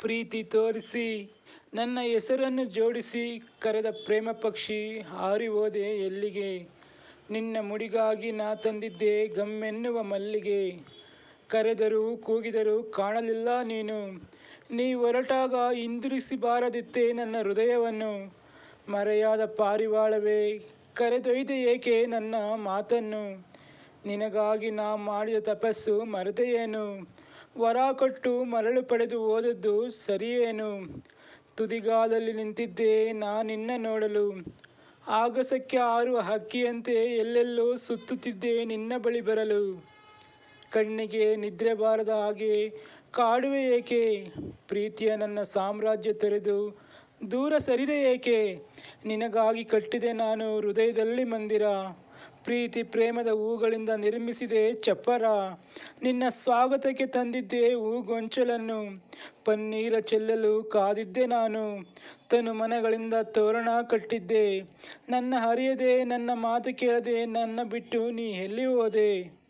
ಪ್ರೀತಿ ತೋರಿಸಿ, ನನ್ನ ಹೆಸರನ್ನು ಜೋಡಿಸಿ ಕರೆದ ಪ್ರೇಮ ಪಕ್ಷಿ ಹಾರಿ ಹೋದೆ ಎಲ್ಲಿಗೆ? ನಿನ್ನ ಮುಡಿಗಾಗಿ ನಾ ತಂದಿದ್ದೆ ಗಮ್ಮೆನ್ನುವ ಮಲ್ಲಿಗೆ. ಕರೆದರೂ ಕೂಗಿದರೂ ಕಾಣಲಿಲ್ಲ ನೀನು. ನೀ ಹೊರಟಾಗ ಹಿಂದಿರುಗಿಸಿ ಬಾರದಿತ್ತೆ ನನ್ನ ಹೃದಯವನ್ನು. ಮರೆಯಾದ ಪಾರಿವಾಳವೇ, ಕರೆದೊಯ್ದೆ ಏಕೆ ನನ್ನ ಮಾತನ್ನು? ನಿನಗಾಗಿ ನಾ ಮಾಡಿದ ತಪಸ್ಸು ಮರೆತೆಯೇನು? ವರ ಕೊಟ್ಟು ಮರಳು ಪಡೆದು ಓದದ್ದು ಸರಿಯೇನು? ತುದಿಗಾಲಲ್ಲಿ ನಿಂತಿದ್ದೆ ನಾ ನಿನ್ನ ನೋಡಲು. ಆಗಸಕ್ಕೆ ಆರು ಹಕ್ಕಿಯಂತೆ ಎಲ್ಲೆಲ್ಲೋ ಸುತ್ತುತ್ತಿದ್ದೆ ನಿನ್ನ ಬಳಿ ಬರಲು. ಕಣ್ಣಿಗೆ ನಿದ್ರೆ ಬಾರದ ಹಾಗೆ, ಕಾಡುವೆ ಏಕೆ? ಪ್ರೀತಿಯ ನನ್ನ ಸಾಮ್ರಾಜ್ಯ ತೆರೆದು ದೂರ ಸರಿದೆ ಏಕೆ? ನಿನಗಾಗಿ ಕಟ್ಟಿದೆ ನಾನು ಹೃದಯದಲ್ಲಿ ಮಂದಿರ. ಪ್ರೀತಿ ಪ್ರೇಮದ ಹೂಗಳಿಂದ ನಿರ್ಮಿಸಿದೆ ಚಪ್ಪರ. ನಿನ್ನ ಸ್ವಾಗತಕ್ಕೆ ತಂದಿದ್ದೆ ಹೂಗೊಂಚಲನ್ನು ಪನ್ನೀರ ಚೆಲ್ಲಲು ಕಾದಿದ್ದೆ ನಾನು. ತನು ಮನಗಳಿಂದ ತೋರಣ ಕಟ್ಟಿದ್ದೆ. ನನ್ನ ಹರಿಯದೆ, ನನ್ನ ಮಾತು ಕೇಳದೆ, ನನ್ನ ಬಿಟ್ಟು ನೀ ಎಲ್ಲಿ ಹೋದೆ?